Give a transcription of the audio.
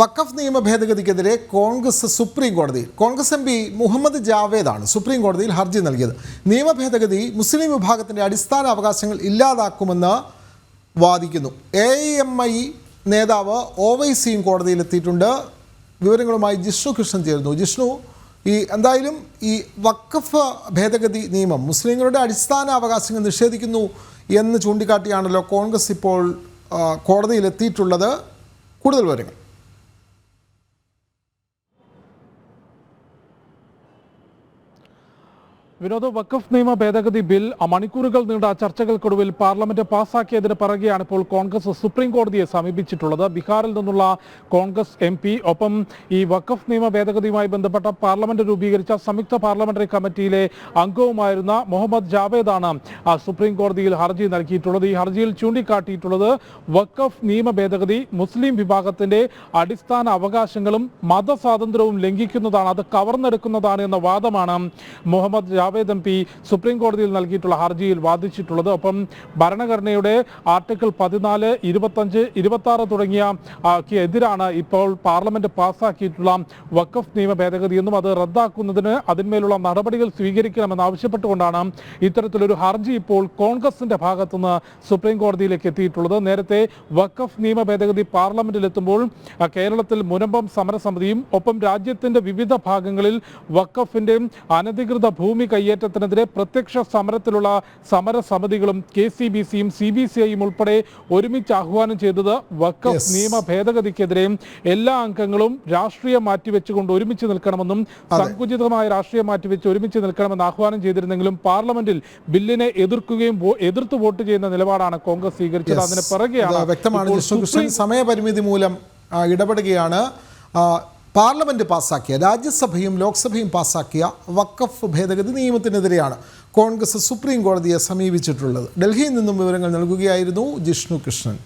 വഖഫ് നിയമ ഭേദഗതിക്കെതിരെ കോൺഗ്രസ് സുപ്രീം കോടതിയിൽ കോൺഗ്രസ് എം പി മുഹമ്മദ് ജാവേദാണ് സുപ്രീം കോടതിയിൽ ഹർജി നൽകിയത്. നിയമ ഭേദഗതി മുസ്ലിം വിഭാഗത്തിന്റെ അടിസ്ഥാന അവകാശങ്ങൾ ഇല്ലാതാക്കുമെന്ന് വാദിക്കുന്നു. എ എം ഐ നേതാവ് ഒ വൈ സിയും കോടതിയിലെത്തിയിട്ടുണ്ട്. വിവരങ്ങളുമായി ജിഷ്ണു കൃഷ്ണൻ ചേരുന്നു. ജിഷ്ണു ഈ എന്തായാലും ഈ വഖഫ് ഭേദഗതി നിയമം മുസ്ലിങ്ങളുടെ അടിസ്ഥാന അവകാശങ്ങൾ നിഷേധിക്കുന്നു എന്ന് ചൂണ്ടിക്കാട്ടിയാണല്ലോ കോൺഗ്രസ് ഇപ്പോൾ കോടതിയിലെത്തിയിട്ടുള്ളത്. കൂടുതൽ വിവരങ്ങൾ. വിനോദ വഖഫ് നിയമ ഭേദഗതി ബിൽ മണിക്കൂറുകൾ നീണ്ട ചർച്ചകൾക്കൊടുവിൽ പാർലമെന്റ് പാസാക്കിയതിന് പിറകെയാണ് ഇപ്പോൾ കോൺഗ്രസ് സുപ്രീം കോടതിയെ സമീപിച്ചിട്ടുള്ളത്. ബീഹാറിൽ നിന്നുള്ള കോൺഗ്രസ് എം ഒപ്പം ഈ വഖഫ് നിയമ ഭേദഗതിയുമായി ബന്ധപ്പെട്ട പാർലമെന്റ് രൂപീകരിച്ച സംയുക്ത പാർലമെന്ററി കമ്മിറ്റിയിലെ അംഗവുമായിരുന്ന മുഹമ്മദ് ജാവേദാണ് സുപ്രീം കോടതിയിൽ ഹർജി നൽകിയിട്ടുള്ളത്. ഈ ഹർജിയിൽ ചൂണ്ടിക്കാട്ടിയിട്ടുള്ളത് വഖഫ് നിയമ ഭേദഗതി മുസ്ലിം വിഭാഗത്തിന്റെ അടിസ്ഥാന അവകാശങ്ങളും മതസ്വാതന്ത്ര്യവും ലംഘിക്കുന്നതാണ് അത് കവർന്നെടുക്കുന്നതാണ് എന്ന വാദമാണ് Muhammad Javed M P supreme കോടതിയിൽ നൽകിയിട്ടുള്ള ഹർജിയിൽ വാദിച്ചിട്ടുള്ളത്. ഒപ്പം ഭരണഘടനയുടെ ആർട്ടിക്കിൾ പതിനാല് ഇരുപത്തഞ്ച് ഇരുപത്തി തുടങ്ങിയ എതിരാണ് ഇപ്പോൾ പാർലമെന്റ് പാസ്സാക്കിയിട്ടുള്ള വഖഫ് നിയമ ഭേദഗതി എന്നും അത് റദ്ദാക്കുന്നതിന് അതിന്മേലുള്ള നടപടികൾ സ്വീകരിക്കണമെന്ന് ആവശ്യപ്പെട്ടുകൊണ്ടാണ് ഇത്തരത്തിലൊരു ഹർജി ഇപ്പോൾ കോൺഗ്രസിന്റെ ഭാഗത്തുനിന്ന് സുപ്രീം കോടതിയിലേക്ക് എത്തിയിട്ടുള്ളത്. നേരത്തെ വഖഫ് നിയമ ഭേദഗതി ആ, കേരളത്തിൽ മുനമ്പം സമരസമിതിയും ഒപ്പം രാജ്യത്തിന്റെ വിവിധ ഭാഗങ്ങളിൽ വഖഫിന്റെ അനധികൃത ഭൂമി കയ്യേറ്റത്തിനെതിരെ പ്രത്യക്ഷ സമരത്തിലുള്ള സമരസമിതികളും കെ സി ബി സിയും സി ബി സി ഐയും ഉൾപ്പെടെ ഒരുമിച്ച് ആഹ്വാനം ചെയ്തത് വക്കഫ്. നിയമ ഭേദഗതിക്കെതിരെ എല്ലാ അംഗങ്ങളും രാഷ്ട്രീയം മാറ്റിവെച്ചുകൊണ്ട് ഒരുമിച്ച് നിൽക്കണമെന്നും സങ്കുചിതമായ രാഷ്ട്രീയം മാറ്റിവെച്ച് ഒരുമിച്ച് നിൽക്കണമെന്ന് ആഹ്വാനം ചെയ്തിരുന്നെങ്കിലും പാർലമെന്റിൽ ബില്ലിനെ എതിർക്കുകയും എതിർത്ത് വോട്ട് ചെയ്യുന്ന നിലപാടാണ് കോൺഗ്രസ് സ്വീകരിച്ചത്. അതിന് പിറകെയാണ് വ്യക്തമാണ് സമയപരിമിതി മൂലം ഇടപെടുകയാണ് ആ, പാസ്സാക്കിയ രാജ്യസഭയും ലോക്സഭയും പാസ്സാക്കിയ വക്കഫ് ഭേദഗതി നിയമത്തിനെതിരെയാണ് കോൺഗ്രസ് സുപ്രീം കോടതിയെ സമീപിച്ചിട്ടുള്ളത്. ഡൽഹിയിൽ നിന്നും വിവരങ്ങൾ നൽകുകയായിരുന്നു ജിഷ്ണു കൃഷ്ണൻ.